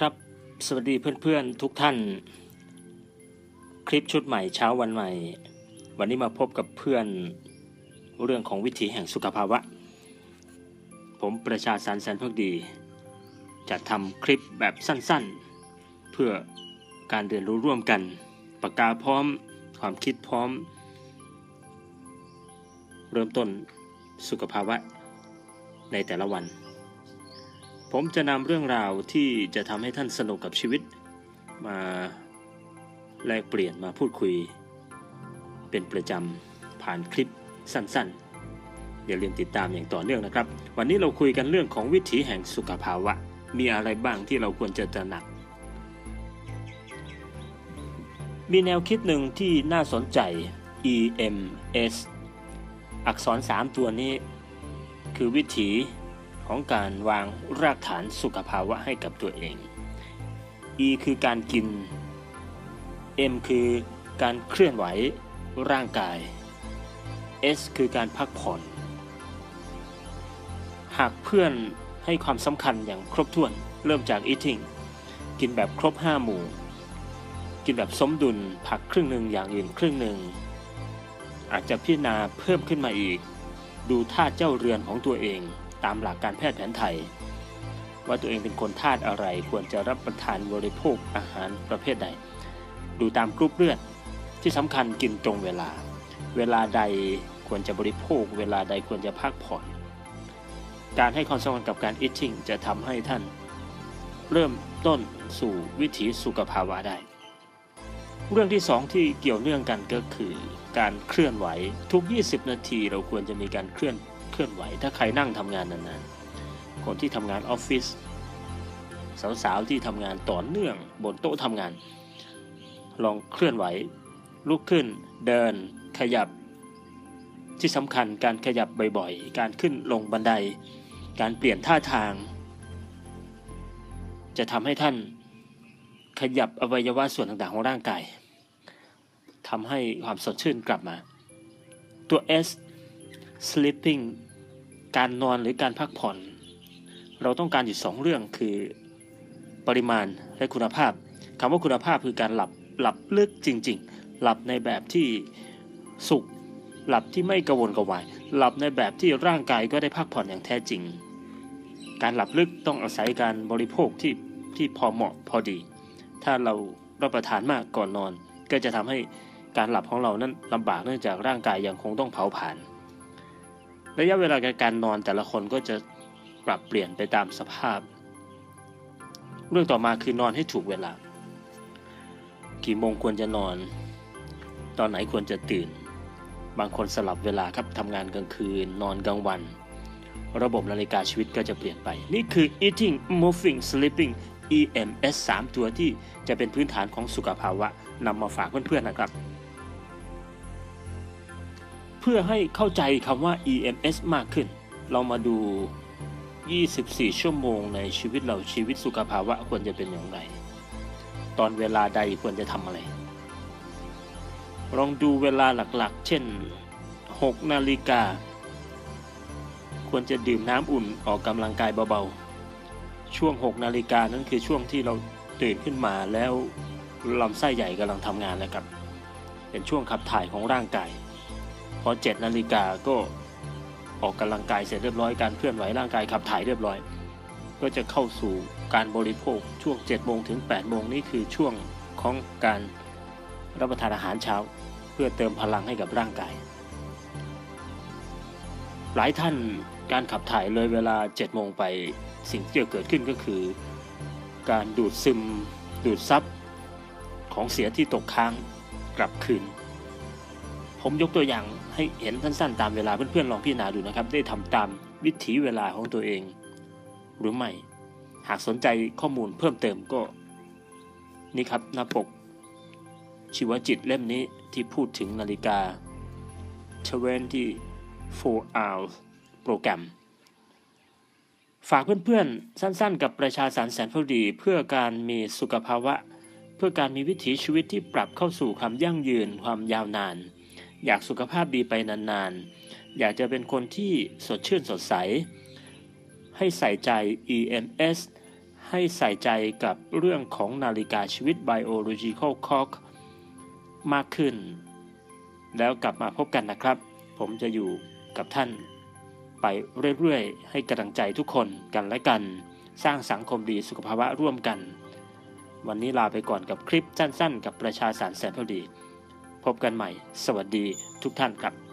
ครับสวัสดีเพื่อนๆทุกท่าน คลิปชุดใหม่เช้าวันใหม่ วันนี้มาพบกับเพื่อนเรื่องของวิถีแห่งสุขภาวะ ผมประชาสารแสนพักดี จะทำคลิปแบบสั้นๆ เพื่อการเรียนรู้ร่วมกันปากกาพร้อมความคิดพร้อม เริ่มต้นสุขภาวะในแต่ละวัน ผมจะนำเรื่องราวที่จะทำให้ท่านสนุกกับชีวิต มาแลกเปลี่ยนมาพูดคุย เป็นประจำผ่านคลิปสั้นๆ อย่าลืมติดตามอย่างต่อเนื่องนะครับ วันนี้เราคุยกันเรื่องของวิถีแห่งสุขภาวะ มีอะไรบ้างที่เราควรจะตระหนัก มีแนวคิดหนึ่งที่น่าสนใจ EMS อักษร 3 ตัวนี้ คือวิถี ของการวางรากฐานสุขภาวะให้กับตัวเอง E คือการกิน M คือการเคลื่อนไหวร่างกาย S คือการพักผ่อน หากเพื่อนให้ความสำคัญอย่างครบถ้วนเริ่มจาก eating กินแบบครบ 5 หมู่ กินแบบสมดุลผักครึ่งหนึ่งอย่างอื่นครึ่งหนึ่ง อาจจะพิจารณาเพิ่มขึ้นมาอีก ดูท่าเจ้าเรือนของตัวเอง ตามหลักการแพทย์แผนไทย ว่าตัวเองเป็นคนธาตุอะไรควรจะรับประทานบริโภคอาหารประเภทใด ดูตามกรุ๊ปเลือดที่สำคัญกินตรงเวลา เวลาใดควรจะบริโภค เวลาใดควรจะพักผ่อน การให้ความสำคัญกับการ eating จะทำให้ท่าน เริ่มต้นสู่วิถีสุขภาวะได้ เรื่องที่สองที่เกี่ยวเนื่องกันก็คือ การเคลื่อนไหวทุก 20 นาทีเราควรจะมีการเคลื่อน เคลื่อนไหว ถ้าใครนั่งทำงานนานๆ คนที่ทำงานออฟฟิศสาวๆที่ทำงานต่อเนื่องบนโต๊ะทำงาน ลองเคลื่อนไหว ลุกขึ้น เดิน ขยับ ที่สำคัญการขยับบ่อยๆ การขึ้นลงบันได การเปลี่ยนท่าทาง จะทำให้ท่านขยับอวัยวะส่วนต่างๆของร่างกายทำให้ความสดชื่นกลับมา ตัว S sleeping การนอนหรือการพักผ่อน เราต้องการอยู่สองเรื่องคือปริมาณและคุณภาพคำว่าคุณภาพคือการหลับหลับลึกจริง ๆ หลับในแบบที่สุข หลับที่ไม่กระวนกระวาย หลับในแบบที่ร่างกายก็ได้พักผ่อนอย่างแท้จริง การหลับลึกต้องอาศัยการบริโภคที่ที่พอเหมาะพอดี ถ้าเรารับประทานมากก่อนนอน ก็จะทำให้การหลับของเรานั้นลำบากเนื่องจากร่างกายยังคงต้องเผาผลาญ ระยะเวลาการนอนแต่ละคนก็จะปรับเปลี่ยนไปตามสภาพ เรื่องต่อมาคือนอนให้ถูกเวลา กี่โมงควรจะนอน ตอนไหนควรจะตื่น บางคนสลับเวลาครับทำงานกลางคืน นอนกลางวัน ระบบนาฬิกาชีวิตก็จะเปลี่ยนไป นี่คือ eating moving sleeping EMS 3 ตัวที่จะเป็นพื้นฐานของสุขภาวะนำมาฝากเพื่อนๆนะครับ เพื่อให้เข้าใจคำว่า EMS มากขึ้น เรามาดู 24 ชั่วโมงในชีวิตเราชีวิตสุขภาวะควรจะเป็นอย่างไร ตอนเวลาใดควรจะทำอะไร ลองดูเวลาหลักๆ เช่น 6 นาฬิกา ควรจะดื่มน้ำอุ่นออกกำลังกายเบาๆ ช่วง 6 นาฬิกานั้นคือช่วงที่เราตื่นขึ้นมาแล้วลำไส้ใหญ่กำลังทำงานแล้วครับ เป็นช่วงขับถ่ายของร่างกาย พอ7นาฬิกาก็ออกกำลังกายเสร็จเรียบร้อยการเคลื่อนไหวร่างกายขับถ่ายเรียบร้อย ก็จะเข้าสู่การบริโภคช่วง7โมงถึง8โมงนี่คือช่วงของการรับประทานอาหารเช้า เพื่อเติมพลังให้กับร่างกาย หลายท่านการขับถ่ายเลยเวลา7โมงไปสิ่งที่จะเกิดขึ้นก็คือ การดูดซึม ดูดซับของเสียที่ตกค้างกลับคืน ผมยกตัวอย่างให้เห็นสั้นๆ ตามเวลาเพื่อนๆลองพิจารณาดูนะครับ ได้ทำตามวิถีเวลาของตัวเอง หรือไม่ หากสนใจข้อมูลเพิ่มเติมก็ นี่ครับหน้าปก ชีวจิตเล่มนี้ที่พูดถึงนาฬิกา24 hours โปรแกรม ฝากเพื่อนๆ สั้นๆ กับประชาสารแสนพอดี เพื่อการมีสุขภาวะ เพื่อการมีวิถีชีวิตที่ปรับเข้าสู่ความยั่งยืนความยาวนาน อยากสุขภาพดีไปนานๆ อยากจะเป็นคนที่สดชื่นสดใส ให้ใส่ใจ EMS ให้ใส่ใจกับเรื่องของนาฬิกาชีวิต biological clock มากขึ้น แล้วกลับมาพบกันนะครับ ผมจะอยู่กับท่านไปเรื่อยๆ ให้กำลังใจทุกคนกันและกัน สร้างสังคมดีสุขภาวะร่วมกัน วันนี้ลาไปก่อนกับคลิปสั้นๆ กับประชาสารแสนพอดี พบกันใหม่ สวัสดีทุกท่านครับ